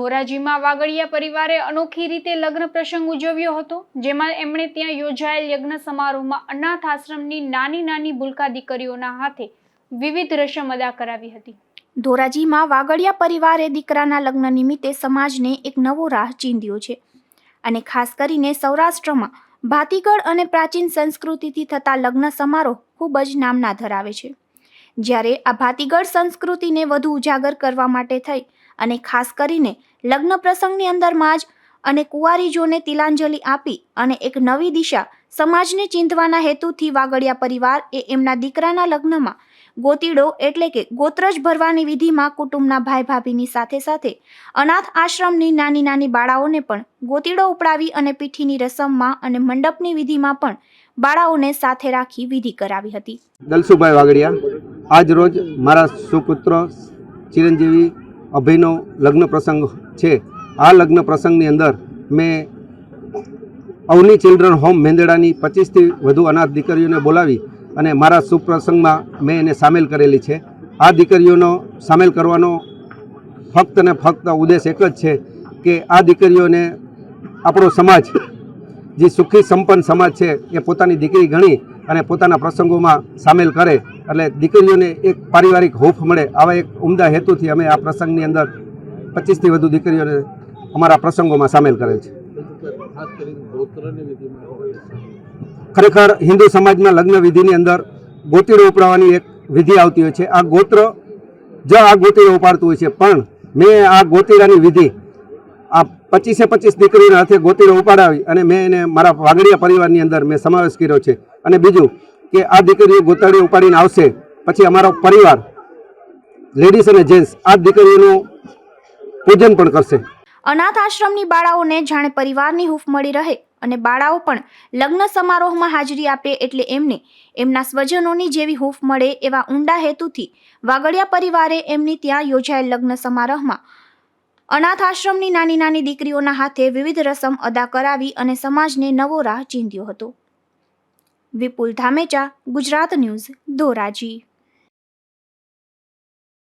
ધોરાજીમાં વાગડિયા પરિવારે અનોખી રીતે લગ્ન પ્રસંગ ઉજવ્યો હતો, જેમાં એમણે ત્યાં યોજાયેલ યજ્ઞ સમારોહમાં અનાથ આશ્રમની નાની નાની ભૂલકા દીકરીઓના હાથે વિવિધ રસમ અદા કરાવી હતી. ધોરાજીમાં વાગડિયા પરિવારે દીકરાના લગ્ન નિમિત્તે સમાજને એક નવો રાહ ચીંધ્યો છે અને ખાસ કરીને સૌરાષ્ટ્રમાં ભાતીગળ અને પ્રાચીન સંસ્કૃતિથી થતા લગ્ન સમારોહ ખૂબ જ નામના ધરાવે છે. જ્યારે આ ભાતીગળ સંસ્કૃતિને વધુ ઉજાગર કરવા માટે થઈ અને ખાસ કરીને લગ્ન પ્રસંગની અંદરમાં જ અને કુંવારીજોને તિલાંજલિ આપી અને એક નવી દિશા સમાજને ચિંતવાના હેતુથી વાગડિયા પરિવાર એ એમના દીકરાના લગ્નમાં ગોતીડો એટલે કે ગોત્રજ ભરવાની વિધિમાં કુટુંબના ભાઈ ભાભીની સાથે સાથે અનાથ આશ્રમની નાની નાની બાળાઓને પણ ગોતીડો ઉપડાવી અને પીઠીની રસમમાં અને મંડપની વિધિમાં પણ બાળાઓને સાથે રાખી વિધિ કરાવી હતી. દલસુભાઈ વાગડિયા, આજ રોજ મારા સુપુત્ર ચિરંજીવી અભયનો લગ્ન પ્રસંગ છે. આ લગ્ન પ્રસંગની અંદર મેં અવની ચિલ્ડ્રન હોમ મેંદડાની પચીસથી વધુ અનાથ દીકરીઓને બોલાવી અને મારા સુપ્રસંગમાં મેં એને સામેલ કરેલી છે. આ દીકરીઓનો સામેલ કરવાનો ફક્ત ને ફક્ત ઉદ્દેશ એક જ છે કે આ દીકરીઓને આપણો સમાજ, જે સુખી સંપન્ન સમાજ છે, એ પોતાની દીકરી ગણી અને પોતાના પ્રસંગોમાં સામેલ કરે. એટલે દીકરીઓને એક પારિવારિક હૂફ મળે, આવા એક ઉમદા હેતુથી અમે આ પ્રસંગની અંદર પચીસથી વધુ દીકરીઓને અમારા પ્રસંગોમાં સામેલ કરેલ છે. ખરેખર હિન્દુ સમાજમાં લગ્ન વિધિની અંદર ગોતીડો ઉપડાવવાની એક વિધિ આવતી હોય છે. આ ગોત્ર, જ આ ગોતીડો ઉપાડતું હોય છે, પણ મેં આ ગોતીડાની વિધિ આ પચીસે પચીસ દીકરીના હાથે ગોતીડો ઉપાડાવી અને મેં એને મારા વાગડિયા પરિવારની અંદર મેં સમાવેશ કર્યો છે. અને બીજું કે આ દીકરીઓ ગોતાડી ઉપાડીને આવશે. પછી અમારો પરિવાર લેડીઝ અને જેન્ટ્સ આ દીકરીઓનું પૂજન પણ કરશે. અનાથ આશ્રમની બાળાઓને જાણે પરિવારની હૂફ મળી રહે અને બાળાઓ પણ લગ્ન સમારોહમાં હાજરી આપે એટલે એમને એમના સ્વજનોની જેવી હૂફ મળે એવા ઊંડા હેતુથી વાગડિયા પરિવારે એમની ત્યાં યોજાયેલ લગ્ન સમારોહમાં અનાથ આશ્રમની નાની નાની દીકરીઓના હાથે વિવિધ રસમ અદા કરાવી અને સમાજને નવો રાહ ચીંધ્યો હતો. વિપુલ ધામેચા ગુજરાત ન્યૂઝ ધોરાજી.